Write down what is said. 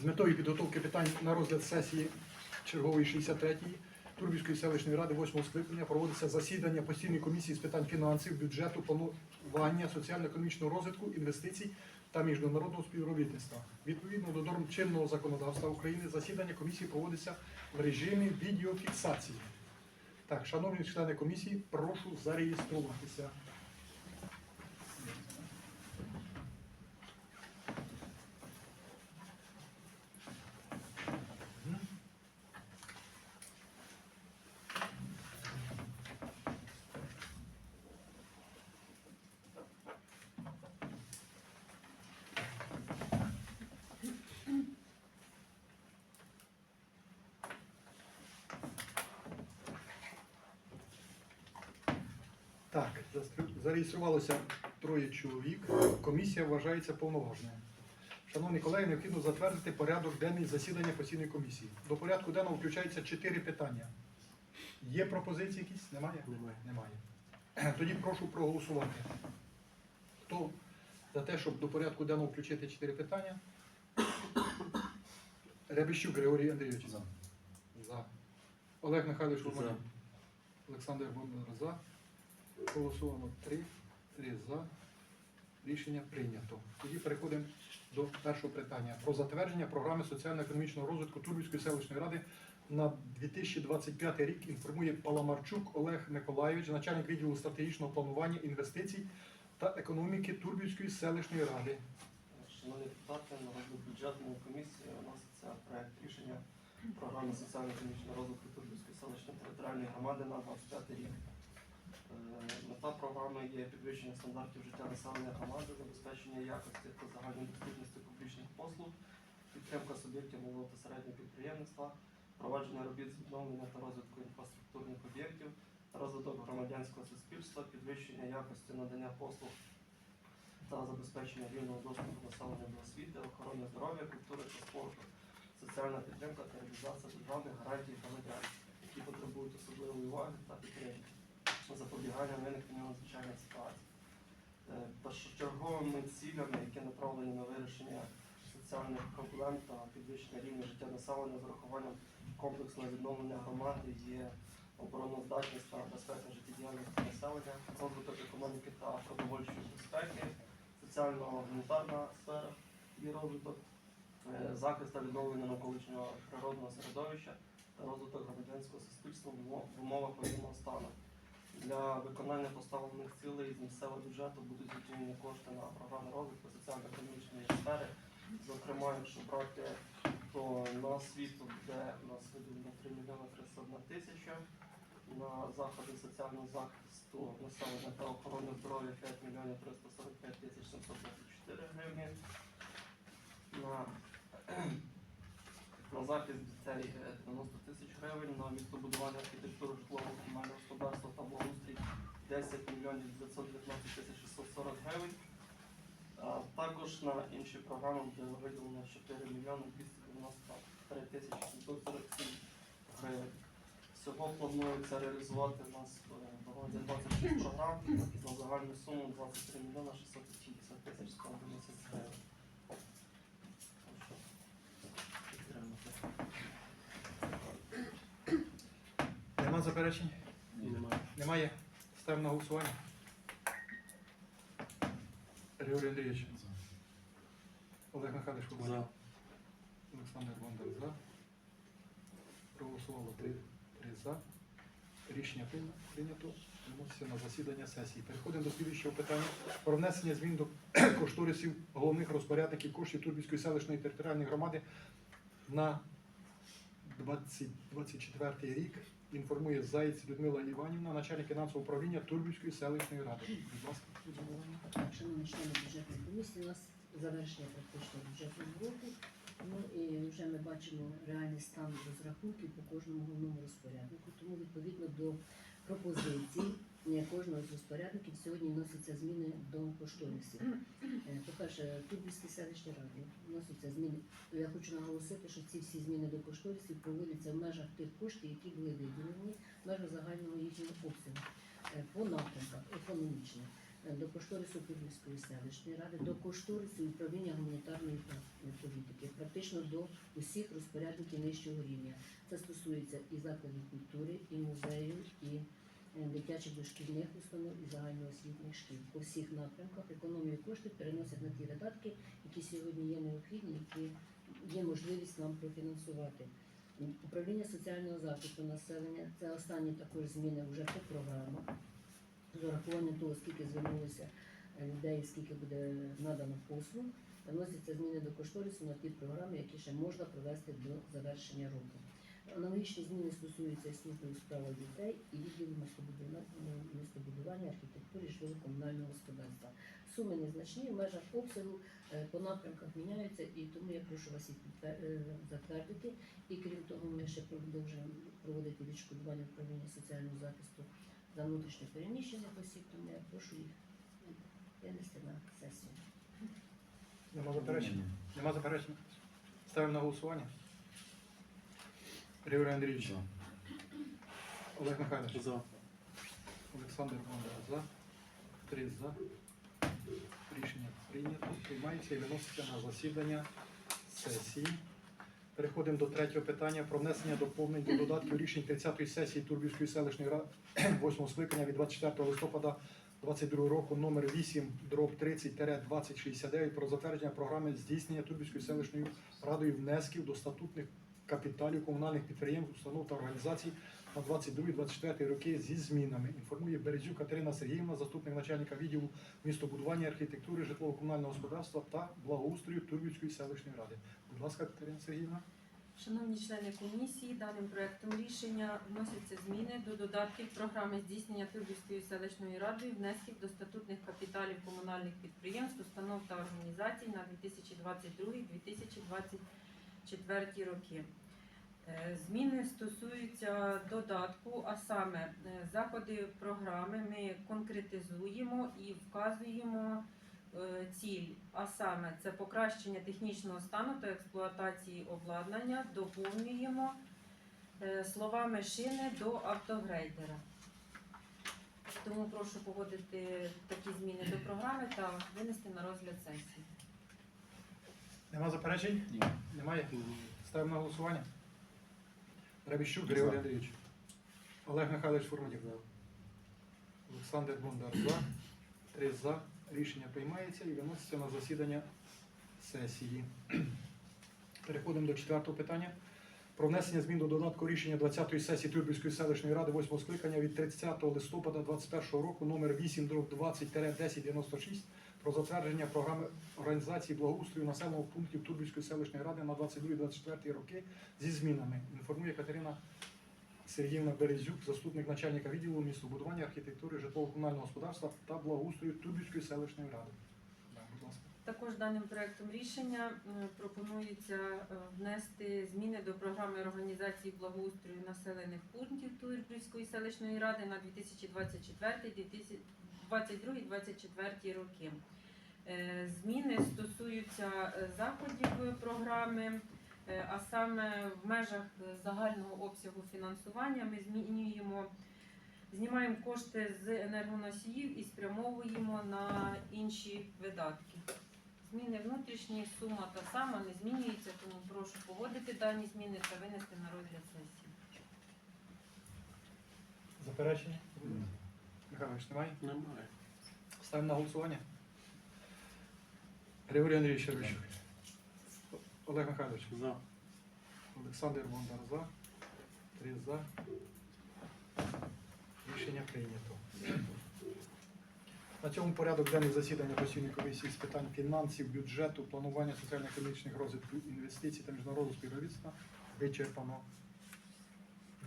з метою підготовки питань на розгляд сесії чергової 63-ї Турбівської селищної ради 8 скликання проводиться засідання постійної комісії з питань фінансів, бюджету, планування, соціально-економічного розвитку, інвестицій та міжнародного співробітництва. Відповідно до норм чинного законодавства України, засідання комісії проводиться в режимі відеофіксації. Так, шановні члени комісії, прошу зареєструватися. Так, зареєструвалося троє чоловік. Комісія вважається повноважною. Шановні колеги, необхідно затвердити порядок денний засідання постійної комісії. До порядку денного включається чотири питання. Є пропозиції якісь? Немає? Немає. Немає. Тоді прошу проголосувати. Хто за те, щоб до порядку денного включити чотири питання? Рябищук Григорій Андрійович. За. За. Олег Михайлович За. Олександр Бондар за. Голосовано три. Три за. Рішення прийнято. Тоді переходимо до першого питання про затвердження програми соціально-економічного розвитку Турбівської селищної ради на 2025 рік. Інформує Паламарчук Олег Миколайович, начальник відділу стратегічного планування інвестицій та економіки Турбівської селищної ради. Шановні депутати, на розгляд бюджетної комісії виноситься проект рішення програми соціально-економічного розвитку Турбівської селищної територіальної громади на 25 рік. Мета програми є підвищення стандартів життя населення громади, забезпечення якості та загальної доступності публічних послуг, підтримка суб'єктів малого та середнього підприємництва, провадження робіт з відновлення та розвитку інфраструктурних об'єктів, розвиток громадянського суспільства, підвищення якості надання послуг та забезпечення вільного доступу населення до освіти, охорони здоров'я, культури та спорту, соціальна підтримка та реалізація державних гарантій громадян, які потребують особливої уваги та підтримки, запобігання виникнення надзвичайних ситуацій. Е, Першочерговими цілями, які направлені на вирішення соціальних проблем та підвищення рівня життя населення з урахуванням комплексного відновлення громади є обороноздатність та безпека життєдіяльності населення, розвиток економіки та продовольчої безпеки, соціально-гуманітарна сфера і розвиток, е, захист та відновлення навколишнього природного середовища та розвиток громадянського суспільства в умовах воєнного стану. Для виконання поставлених цілей з місцевого бюджету будуть виділені кошти на програми розвитку соціально-економічної сфери. Зокрема, якщо брати, то на освіту буде у нас виділено 3 мільйони 301 тисяча, на заходи соціального захисту населення та охорони здоров'я 5 мільйонів 345 тисяч 724 гривні. На захист дітей е, 90 тисяч гривень, на містобудування архітектури житлового комунального господарства та благоустрій 10 мільйонів 919 тисяч 640 гривень. Також на інші програми буде виділено 4 мільйони 293 тисячі 747 гривень. Всього планується реалізувати у нас е, 26 програм на загальну суму 23 мільйони 680 тисяч 111 гривень. Так що підтримуйте. Нема заперечень? Немає. Немає? Ставимо на голосування. Григорій Андрійович. Олег Михайлович Кубань. За. Олександр Бондар за. Проголосувало три, три за. Рішення прийнято. Виноситься на засідання сесії. Переходимо до слідуючого питання про внесення змін до кошторисів головних розпорядників коштів Турбівської селищної територіальної громади на 2024 рік. Інформує Заєць Людмила Іванівна, начальник фінансового управління Турбівської селищної ради. Будь ласка. Шановні члени бюджетної комісії, у нас завершення практично бюджетного року. Ну і вже ми бачимо реальний стан розрахунків по кожному головному розпоряднику. Тому відповідно до пропозицій кожного з розпорядників сьогодні вносяться зміни до кошторисів. Е, По-перше, Турбівській селищній раді вносяться зміни. Я хочу наголосити, що ці всі зміни до кошторисів проводяться в межах тих коштів, які були виділені в межах загального їхнього обсягу. Е, По напрямках економічних. е, до кошторису Турбівської селищної ради, до кошторису управління гуманітарної політики, практично до усіх розпорядників нижчого рівня. Це стосується і закладів культури, і музею, і дитячих дошкільних установ, і загальноосвітніх шкіл. По всіх напрямках економію коштів переносять на ті видатки, які сьогодні є необхідні, які є можливість нам профінансувати. Управління соціального захисту населення це останні також зміни вже по програмах. З урахуванням того, скільки звернулося е, людей, скільки буде надано послуг, вносяться зміни до кошторису на ті програми, які ще можна провести до завершення року. Аналогічні зміни стосуються служби у справах дітей і відділу містобудування, містобудування архітектури житлово-комунального господарства. Суми незначні в межах обсягу е, по напрямках міняються, і тому я прошу вас їх е, затвердити. І крім того, ми ще продовжуємо проводити відшкодування управління соціального захисту за внутрішньо переміщених осіб, тому я прошу їх винести на сесію. Нема заперечень? Нема заперечень? Ставимо на голосування. Григорій Андрійович. За. Олег Михайлович. За. Олександр Бондар за. Три за. Рішення прийнято. Приймається і виноситься на засідання сесії. Переходимо до третього питання про внесення доповнень до додатків рішень 30-ї сесії Турбівської селищної ради 8 скликання від 24 листопада 22 року номер 8 дроб 30-2069 про затвердження програми здійснення Турбівською селищною радою внесків до статутних капіталів комунальних підприємств, установ та організацій на 22-24 роки зі змінами. Інформує Березюк Катерина Сергіївна, заступник начальника відділу містобудування, архітектури, житлово-комунального господарства та благоустрою Турбівської селищної ради. Будь ласка, Катерина Сергіївна. Шановні члени комісії, даним проектом рішення вносяться зміни до додатків програми здійснення Турбівської селищної ради внесків до статутних капіталів комунальних підприємств, установ та організацій на 2022-2024 роки. Е, Зміни стосуються додатку, а саме е, заходи програми ми конкретизуємо і вказуємо е, ціль, а саме це покращення технічного стану та експлуатації обладнання, доповнюємо словами шини до автогрейдера. Тому прошу погодити такі зміни до програми та винести на розгляд сесії. Нема заперечень? Ні. Немає? Ставимо на голосування. Рабіщук, Григорій Андрійович. Олег Михайлович Фурматів. Олександр Бондар за. Три за. Рішення приймається і виноситься на засідання сесії. Переходимо до четвертого питання. Про внесення змін до додатку рішення 20-ї сесії Турбівської селищної ради 8 скликання від 30 листопада 2021 року номер 8 20-1096 про затвердження програми організації благоустрою населеного пунктів Турбівської селищної ради на 22-24 роки зі змінами. Інформує Катерина Сергіївна Березюк, заступник начальника відділу містобудування, архітектури, житлово-комунального господарства та благоустрою Турбівської селищної ради. Також даним проектом рішення пропонується е, внести зміни до програми організації благоустрою населених пунктів Турбівської селищної ради на 2024-2022-2024 роки. Е, Зміни стосуються е, заходів програми, е, а саме в межах е, загального обсягу фінансування ми змінюємо, знімаємо кошти з енергоносіїв і спрямовуємо на інші видатки. Зміни внутрішні, сума та сама не змінюється, тому прошу погодити дані зміни та винести на розгляд сесії. Заперечення? Михайлович, немає? Немає. Ставимо на голосування. Григорій Андрійович Щербищук. Олег Михайлович. За. Олександр Бондар за. Три за. Рішення прийнято. На цьому порядок денний засідання постійної комісії з питань фінансів, бюджету, планування соціально-економічних розвитку інвестицій та міжнародного співробітництва вичерпано.